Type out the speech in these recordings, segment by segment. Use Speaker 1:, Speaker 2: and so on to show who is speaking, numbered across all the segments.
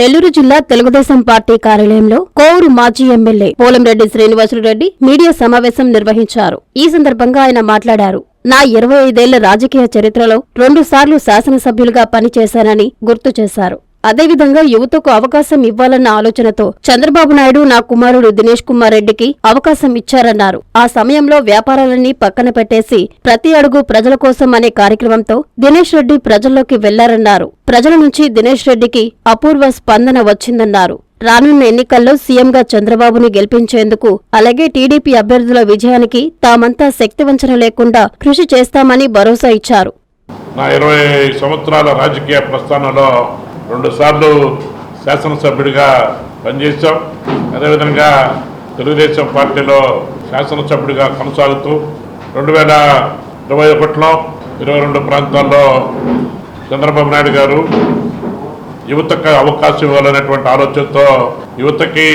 Speaker 1: నెల్లూరు జిల్లా తెలుగుదేశం పార్టీ కార్యాలయంలో కోవూరు మాజీ ఎమ్మెల్యే పోలంరెడ్డి శ్రీనివాసులురెడ్డి మీడియా సమావేశం నిర్వహించారు. ఈ సందర్భంగా ఆయన మాట్లాడారు. నా ఇరవై ఐదేళ్ళ రాజకీయ చరిత్రలో రెండుసార్లు శాసనసభ్యులుగా పనిచేశానని గుర్తు చేశారు. అదేవిధంగా యువతకు అవకాశం ఇవ్వాలన్న ఆలోచనతో చంద్రబాబు నాయుడు నా కుమారుడు దినేష్ కుమార్ రెడ్డికి అవకాశం ఇచ్చారన్నారు. ఆ సమయంలో వ్యాపారాలన్నీ పక్కన పెట్టేసి ప్రతి అడుగు ప్రజల కోసం అనే కార్యక్రమంతో దినేష్ రెడ్డి ప్రజల్లోకి వెళ్ళారన్నారు. ప్రజల నుంచి దినేష్ రెడ్డికి అపూర్వ స్పందన వచ్చిందన్నారు. రానున్న ఎన్నికల్లో సీఎంగా చంద్రబాబుని గెలిపించేందుకు అలాగే టీడీపీ అభ్యర్థుల విజయానికి తామంతా శక్తివంచన లేకుండా కృషి చేస్తామని భరోసా ఇచ్చారు.
Speaker 2: నా ఇరవై సంవత్సరాల రాజకీయ ప్రస్థానంలో రెండుసార్లు శాసనసభ్యుడిగా పనిచేశాం. అదేవిధంగా తెలుగుదేశం పార్టీలో శాసనసభ్యుడిగా కొనసాగుతూ రెండు వేల ఇరవై ఒకటిలో ఇరవై రెండు ప్రాంతాల్లో చంద్రబాబు నాయుడు గారు యువతకు అవకాశం ఇవ్వాలనేటువంటి ఆలోచనతో యువతకి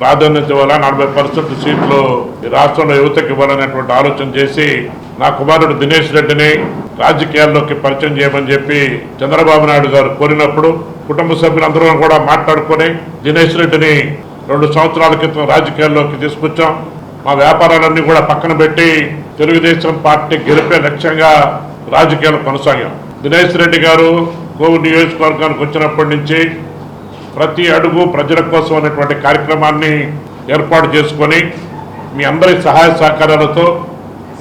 Speaker 2: ప్రాధాన్యత ఇవ్వాలా? నలభై పర్సెంట్ సీట్లు ఈ రాష్ట్రంలో యువతకి ఇవ్వాలనేటువంటి ఆలోచన చేసి నా కుమారుడు దినేష్ రెడ్డిని రాజకీయాల్లోకి పరిచయం చేయమని చెప్పి చంద్రబాబు నాయుడు గారు కోరినప్పుడు కుటుంబ సభ్యులందరూ కూడా మాట్లాడుకొని దినేష్ రెడ్డిని రెండు సంవత్సరాల క్రితం రాజకీయాల్లోకి తీసుకొచ్చాం. మా వ్యాపారాలన్నీ కూడా పక్కన పెట్టి తెలుగుదేశం పార్టీ గెలిపే లక్ష్యంగా రాజకీయాలు కొనసాగాం. దినేష్ రెడ్డి గారు కోవిడ్ నియోజకవర్గానికి వచ్చినప్పటి నుంచి ప్రతి అడుగు ప్రజల కోసం అనేటువంటి కార్యక్రమాన్ని ఏర్పాటు చేసుకొని మీ అందరి సహాయ సహకారాలతో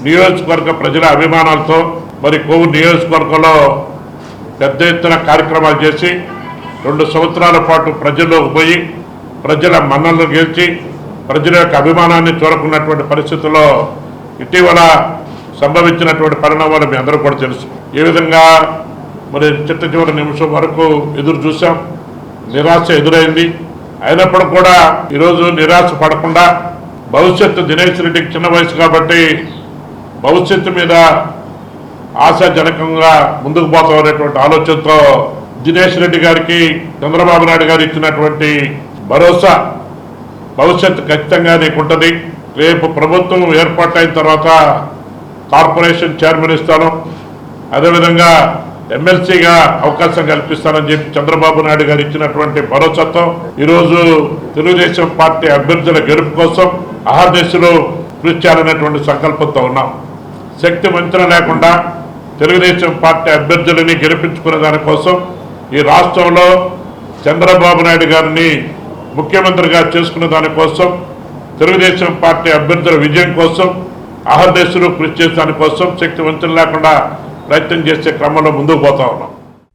Speaker 2: నియోజకవర్గ ప్రజల అభిమానాలతో మరి కొవ్వు నియోజకవర్గంలో పెద్ద ఎత్తున కార్యక్రమాలు చేసి రెండు సంవత్సరాల పాటు ప్రజల్లోకి పోయి ప్రజల మన్నలను గెలిచి ప్రజల యొక్క అభిమానాన్ని చూరకున్నటువంటి పరిస్థితుల్లో ఇటీవల సంభవించినటువంటి పరిణామాలు మీ అందరూ కూడా తెలుసు. ఏ విధంగా మరి చిట్ట చివరి నిమిషం వరకు ఎదురు చూసాం నిరాశ ఎదురైంది. అయినప్పుడు కూడా ఈరోజు నిరాశ పడకుండా భవిష్యత్తు దినేష్ రెడ్డికి చిన్న వయసు కాబట్టి భవిష్యత్తు మీద ఆశాజనకంగా ముందుకు పోతాం అనేటువంటి ఆలోచనతో దినేష్ రెడ్డి గారికి చంద్రబాబు నాయుడు గారు ఇచ్చినటువంటి భరోసా భవిష్యత్తు ఖచ్చితంగా నీకు ఉంటుంది. రేపు ప్రభుత్వం ఏర్పాటైన తర్వాత కార్పొరేషన్ చైర్మన్ ఇస్తాను. అదేవిధంగా ఎమ్మెల్సీగా అవకాశం కల్పిస్తానని చెప్పి చంద్రబాబు నాయుడు గారు ఇచ్చినటువంటి భరోసాతో ఈరోజు తెలుగుదేశం పార్టీ అభ్యర్థుల గెలుపు కోసం అహర్నిశలు కృషి చేయాలనేటువంటి సంకల్పంతో ఉన్నాం. శక్తి వంచన లేకుండా తెలుగుదేశం పార్టీ అభ్యర్థులని గెలిపించుకునే దానికోసం ఈ రాష్ట్రంలో చంద్రబాబు నాయుడు గారిని ముఖ్యమంత్రిగా చేసుకునే దానికోసం తెలుగుదేశం పార్టీ అభ్యర్థుల విజయం కోసం అహర్దేశులు కృషి చేసే దానికోసం శక్తి వంచన లేకుండా ప్రయత్నం చేసే క్రమంలో ముందుకు పోతా ఉన్నాం.